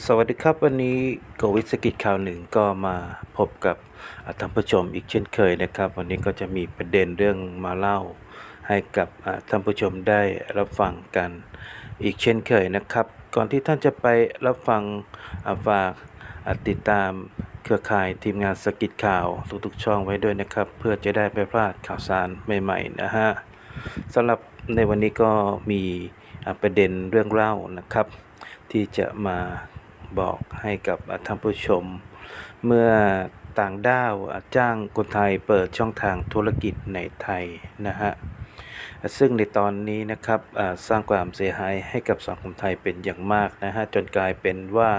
สวัสดีครับวันนี้โกวิทสกิจข่าวหนึ่งก็มาพบกับท่านผู้ชมอีกเช่นเคยนะครับ วันนี้ก็จะมีประเด็นเรื่องมาเล่าให้กับท่านผู้ชมได้รับฟังกันอีกเช่นเคยนะครับ ก่อนที่ท่านจะไปรับฟังาฝากติดตามเครือข่ายทีมงานสกิจข่าวทุกๆช่องไว้ด้วยนะครับ เพื่อจะได้ไม่พลาดข่าวสารใหม่ๆนะฮะสำหรับในวันนี้ก็มีประเด็นเรื่องเล่านะครับ ที่จะมา บอกให้กับท่านผู้ชม เมื่อต่างด้าวจ้างคนไทยเปิดช่องทางธุรกิจในไทยนะฮะซึ่งในตอนนี้นะครับสร้างความเสียหายให้กับสังคมไทยเป็นอย่างมากนะฮะจนกลายเป็นว่า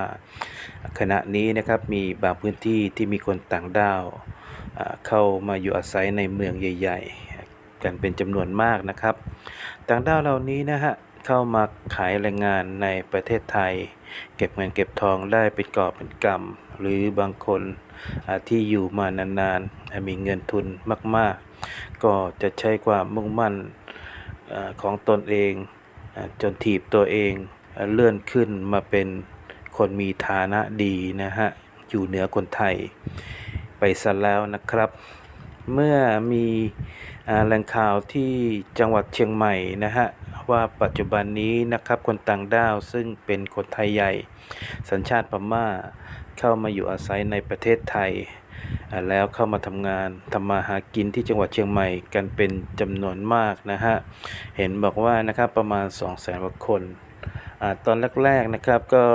ขณะนี้นะครับมีบางพื้นที่ที่มีคนต่างด้าวเข้ามาอยู่อาศัยในเมืองใหญ่ ๆ กันเป็นจำนวนมากนะครับ ต่างด้าวเหล่านี้นะฮะ เข้ามาขายแรงงานในประเทศไทย เก็บเงินเก็บทองได้เป็นกอบเป็นกำหรือบางคนที่อยู่มานานๆมีเงินทุนมาก ๆ ก็จะใช้ความมุ่งมั่นของตนเองจนถีบตัวเองเลื่อนขึ้นมาเป็นคนมีฐานะดีนะฮะ อยู่เหนือคนไทย ไปซะแล้วนะครับ เมื่อมีแหล่งข่าวที่จังหวัดเชียงใหม่นะฮะ ว่าปัจจุบันนี้นะครับคนต่างด้าวซึ่งเป็นคนไทยใหญ่ สัญชาติพม่าเข้ามาอยู่อาศัยในประเทศไทย แล้วเข้ามาทำงานทำมาหากินที่จังหวัดเชียงใหม่กันเป็นจำนวนมากนะฮะเห็นบอกว่านะครับประมาณ 2 0 0 0 0 0กว่าคนอตอนแรกๆนะครับก็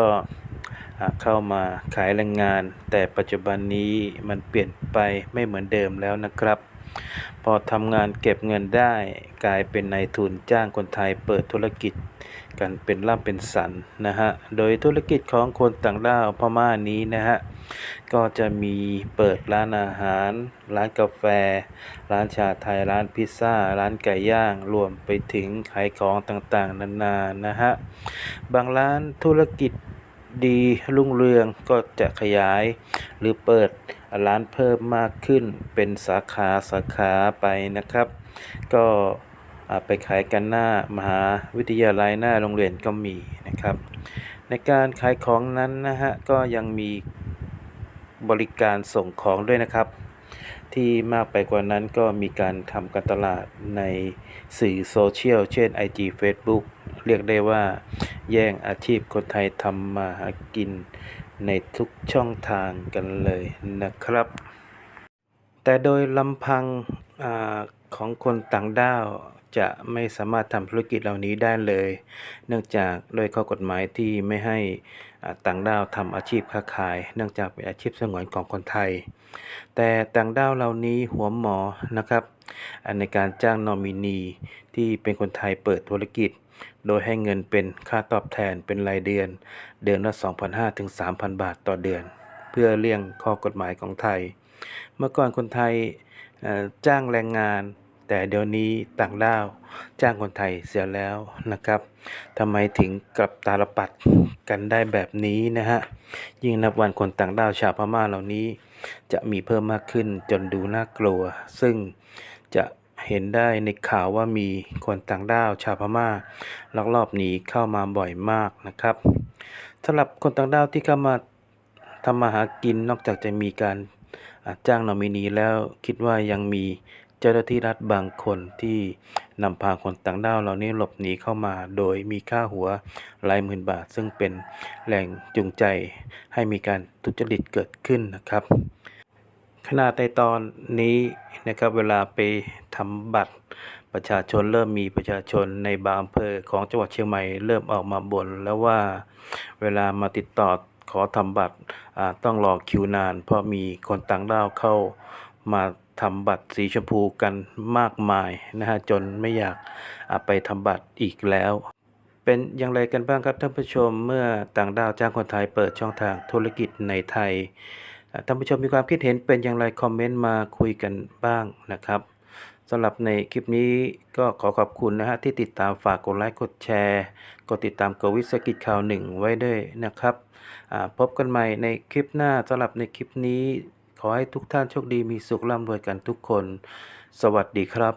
เข้ามาขายแรงงาน แต่ปัจจุบันนี้มันเปลี่ยนไปไม่เหมือนเดิมแล้วนะครับ พอทำงานเก็บเงินได้กลายเป็นนายทุนจ้างคนไทยเปิดธุรกิจกันเป็นร่ำเป็นสันนะฮะ โดยธุรกิจของคนต่างด้าวพม่านี้นะฮะ ก็จะมีเปิดร้านอาหาร ร้านกาแฟ ร้านชาไทย ร้านพิซซ่า ร้านไก่ย่าง รวมไปถึงขายของต่างๆ นานา นะฮะ บางร้านธุรกิจ ดีรุ่งเรืองก็จะขยาย หรือเปิดร้านเพิ่มมากขึ้นเป็นสาขาสาขาไปนะครับ ก็ไปขายกันหน้ามหาวิทยาลัยหน้าโรงเรียนก็มีนะครับ ในการขายของนั้นนะฮะก็ยังมีบริการส่งของด้วยนะครับ ที่มากไปกว่านั้นก็มีการทำการตลาดในสื่อโซเชียล เช่น IG Facebook เรียกได้ว่า แย่งอาชีพคนไทยทำมาหากินในทุกช่องทางกันเลยนะครับ แต่โดยลำพังอของคนต่างด้าว จะไม่สามารถทำธุรกิจเหล่านี้ได้เลย เนื่องจากโดยข้อกฎหมายที่ไม่ให้ต่างด้าวทำอาชีพค้าขาย เนื่องจากเป็นอาชีพสงวนของคนไทย แต่ต่างด้าวเหล่านี้หัวหมอนะครับในการจ้างนอมินีที่เป็นคนไทยเปิดธุรกิจ โดยให้เงินเป็นค่าตอบแทนเป็นรายเดือน เดือนละ 2,500ถึง3,000 บาทต่อเดือน เพื่อเลี่ยงข้อกฎหมายของไทย เมื่อก่อนคนไทยจ้างแรงงาน แต่เดี๋ยวนี้ต่างด้าวจ้างคนไทยเสียแล้วนะครับทำไมถึงกลับตาลปัดกันได้แบบนี้นะฮะยิ่งนับวันคนต่างด้าวชาวพม่าเหล่านี้ จะมีเพิ่มมากขึ้นจนดูน่ากลัว ซึ่งจะเห็นได้ในข่าวว่ามีคนต่างด้าวชาวพม่าลักลอบหนีเข้ามาบ่อยมากนะครับสำหรับคนต่างด้าวที่เข้ามาทำมาหากินนอกจากจะมีการจ้างนอมินีแล้วคิดว่ายังมี เจ้าหน้าที่รัฐบางคนที่นำพาคนต่างด้าวเหล่านี้หลบหนีเข้ามา โดยมีค่าหัวหลายหมื่นบาท ซึ่งเป็นแหล่งจูงใจให้มีการทุจริตเกิดขึ้นนะครับ ขนาดในตอนนี้นะครับเวลาไปทำบัตรประชาชนเริ่มมีประชาชนในบางอำเภอของจังหวัดเชียงใหม่เริ่มออกมาบ่นแล้วว่าเวลามาติดต่อขอทำบัตรต้องรอคิวนาน เพราะมีคนต่างด้าวเข้า มาทำบัตรสีชมพูกันมากมายนะฮะจนไม่อยากไปทำบัตรอีกแล้ว เป็นอย่างไรกันบ้างครับท่านผู้ชมเมื่อต่างดาวจ้างคนไทยเปิดช่องทางธุรกิจในไทยท่านผู้ชมมีความคิดเห็นเป็นอย่างไรคอมเมนต์มาคุยกันบ้างนะครับสำหรับในคลิปนี้ก็ขอขอบคุณนะฮะที่ติดตามฝากกดไลค์กดแชร์ กดติดตามกวิสกิจข่าวหนึ่งไว้ด้วยนะครับ พบกันใหม่ในคลิปหน้าสำหรับในคลิปนี้ ขอให้ทุกท่านโชคดีมีสุขร่ำรวยกันทุกคน สวัสดีครับ